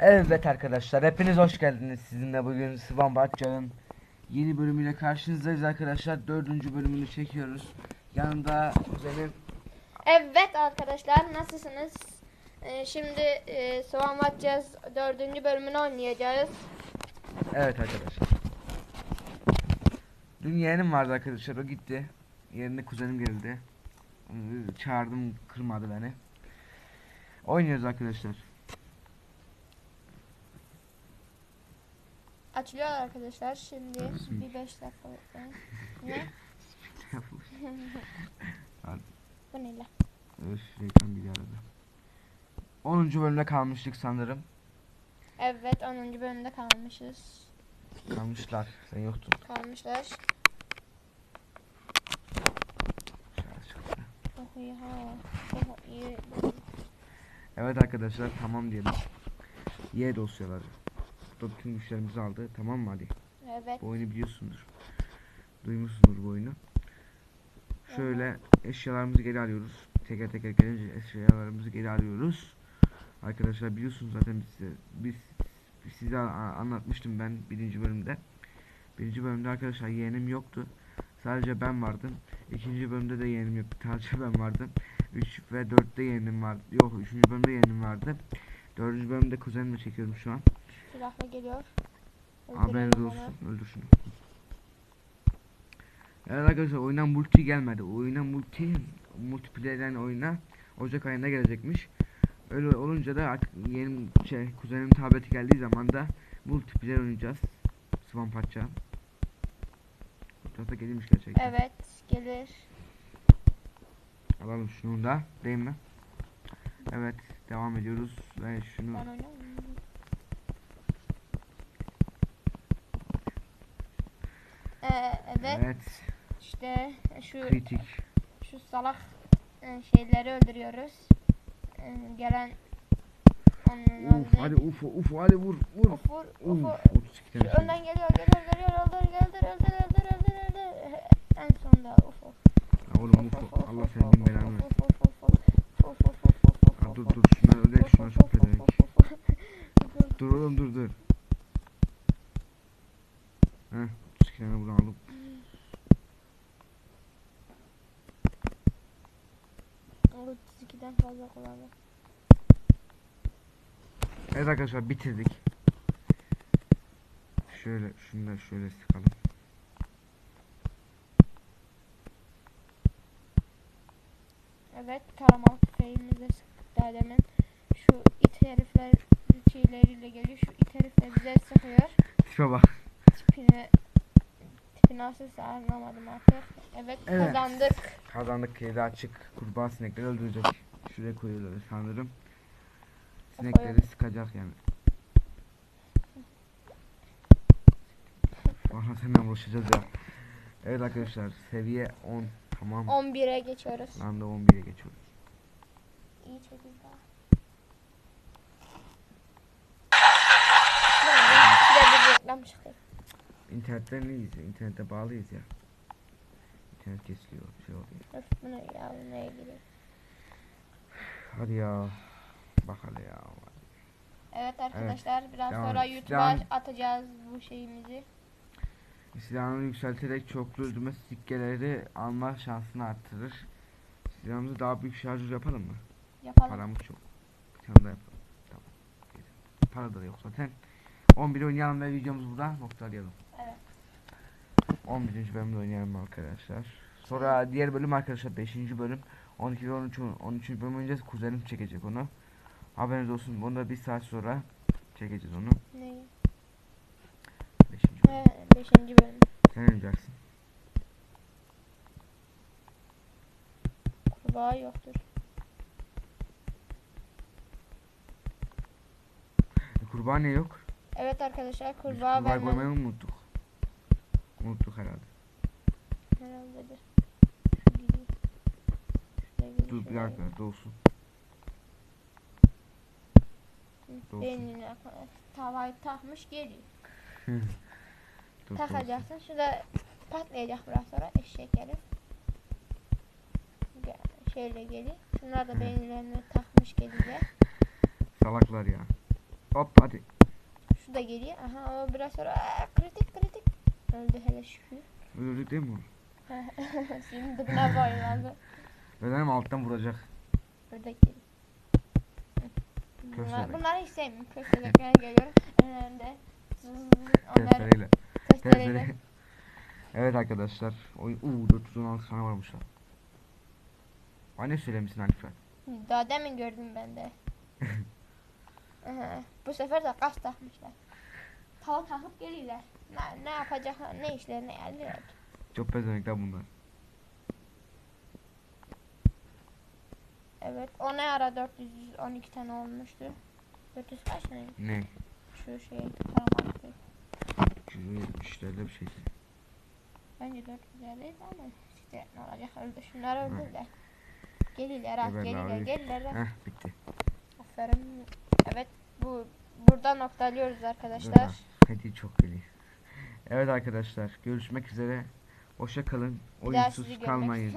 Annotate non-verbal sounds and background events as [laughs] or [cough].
Evet arkadaşlar hepiniz hoş geldiniz. Sizinle bugün Sıvan Batcan'ın yeni bölümüyle karşınızdayız arkadaşlar. Dördüncü bölümünü çekiyoruz. Yanında kuzenim Evet arkadaşlar nasılsınız? Ee, şimdi e, Soğan Batacağız dördüncü bölümünü oynayacağız. Evet arkadaşlar. Dün yeğenim vardı arkadaşlar o gitti. Yerine kuzenim geldi. Çağırdım kırmadı beni. Oynuyoruz arkadaşlar. Açılıyor arkadaşlar şimdi bir 5 dakika bekleyin. [laughs] Ne? Bu ne lan? Öf reklam bir arada. 10. bölümde kalmıştık sanırım. Evet 10. bölümde kalmışız. Kalmışlar. Sen yoktun. Kalmışlar. Oh iyi. Oh. Evet arkadaşlar tamam diyelim. Y dosyaları. Burada bütün güçlerimizi aldı. Tamam mı hadi? Evet. Bu oyunu biliyorsundur. Duymuşsundur bu oyunu. Şöyle eşyalarımızı geri alıyoruz. Teker teker gelince eşyalarımızı geri alıyoruz. Arkadaşlar biliyorsunuz zaten biz size, biz, biz size anlatmıştım ben birinci bölümde. Birinci bölümde arkadaşlar yeğenim yoktu. Sadece ben vardım. İkinci bölümde de yeğenim yoktu. Sadece [laughs] ben vardım. 3 ve 4'te yeğenim vardı. Yok 3. bölümde yeğenim vardı. 4. bölümde kuzenimle çekiyorum şu an. Silahla geliyor. Haberiniz olsun. Öldür şunu. Evet arkadaşlar oyuna multi gelmedi. Oyuna multi multiplayer'den oyuna Ocak ayında gelecekmiş. Öyle olunca da artık yeni şey kuzenim tableti geldiği zaman da multiplayer oynayacağız. Swamp atacağım. Çok da gelmiş gerçekten. Evet gelir. Alalım şunu da değil mi? Evet devam ediyoruz ve şunu Ben oynamıyorum. Ee, evet işte şu kritik şu salak e, şeyleri öldürüyoruz. E, gelen uf hadi uf uf hadi vur vur Uf, vur, uf, uf vur. 32 Şu tane şey. önden geliyor, geliyor, geliyor, öldür, öldür, öldür, öldür, öldür, öldür. En sonunda uf uf. Ya oğlum uf Allah senin bin belanı versin. Uf, uf, uf, uf. Uf, uf, uf, uf, uf, uf, dur uf. dur şunlar Uf, şunlar uf, çok uf, uf, uf, uf. Dur. Oğlum dur dur. Heh, sikilene bunu alıp. 32'den fazla kullandı. Evet arkadaşlar bitirdik. Şöyle da şöyle sıkalım. Evet, taramalı tüfeğimizle sıktık daha demin. Şu it herifler şeyleriyle geliyor. Şu it herifler bize sıkıyor. Tipe bak. Tipini nasıl anlamadım artık. Evet, Evet. kazandık. Kazandık kilidi açık. Kurbağa sinekleri öldürecek. Şuraya koyuyorlar sanırım. Sinekleri sıkacak yani. Valla senden uğraşacağız ya. Evet arkadaşlar seviye 10 tamam. 11'e geçiyoruz. Ben de 11'e geçiyoruz. İyi çekiz daha. Şuraya bir reklam çıkıyor. İnternetten iyiyiz. İnternete bağlıyız ya. İnternet kesiliyor. Bir şey oluyor. Öf bu ne ya bu neye giriyor? Hadi ya. Bak hele ya. Evet arkadaşlar biraz devam sonra. YouTube'a Devam. atacağız bu şeyimizi. Silahını yükselterek çoklu öldürme sikkeleri alma şansını arttırır. Silahımızı daha büyük şarjör yapalım mı? Yapalım. Paramız çok. Bir tane daha yapalım. Tamam. Para da yok zaten. 11 oynayalım ve videomuzu burada noktalayalım. Evet. 11. bölümde oynayalım arkadaşlar. Sonra diğer bölüm arkadaşlar 5. bölüm. 12 ve 13. 13. bölüm oynayacağız. Kuzenim çekecek onu. Haberiniz olsun. Bunu da bir saat sonra çekeceğiz onu. Neyi? 5. bölüm. Ve 5. bölüm. Sen oynayacaksın. Kurbağa yoktur. Kurbağa ne yok? Evet arkadaşlar kurbağa ben koymayı unuttuk. Unuttuk herhalde. herhalde. Gidiyor, Dur bir şuraya dakika dolsun. Beynine tavayı takmış geliyor. [laughs] Dur, dolsun. Takacaksın. Şurada patlayacak biraz sonra eşek herif. Ge- Şeyle geliyor. Şunlar da Hı. beyinlerine takmış gelecek. Salaklar ya. Hop hadi. Şu da geliyor. Aha o biraz sonra Aa, kritik kritik. Öldü hele şükür. Öldürdük değil mi? Şimdi dibine boylandı. Ölerim alttan vuracak. Burada geliyor. Bunlar, bunları hiç sevmiyorum. Köstebekler geliyor. Onları Testereyle. testereyle. Testere. evet arkadaşlar. Oyun uuu 416 tane varmış lan. Ay ne söylemişsin Alfred? Daha demin gördüm ben de. [laughs] Bu sefer de kas takmışlar. Tal takıp geliyorlar. Ne, ne yapacaklar, ne işlerine yerler. Çok bezenekler bunlar. Evet, o ne ara 412 tane olmuştu? 400 kaç tane? Ne? Şu şey, parmak şey. 170'lerde bir şey. Bence 450 ama işte ne olacak öldü. Şunlar öldü de. Geliyorlar, ah, geliyorlar. ah. Heh bitti. Aferin. Bu burada noktalıyoruz arkadaşlar. Hadi çok geliyor. Evet arkadaşlar görüşmek üzere. Hoşça kalın. Oyunsuz kalmayın.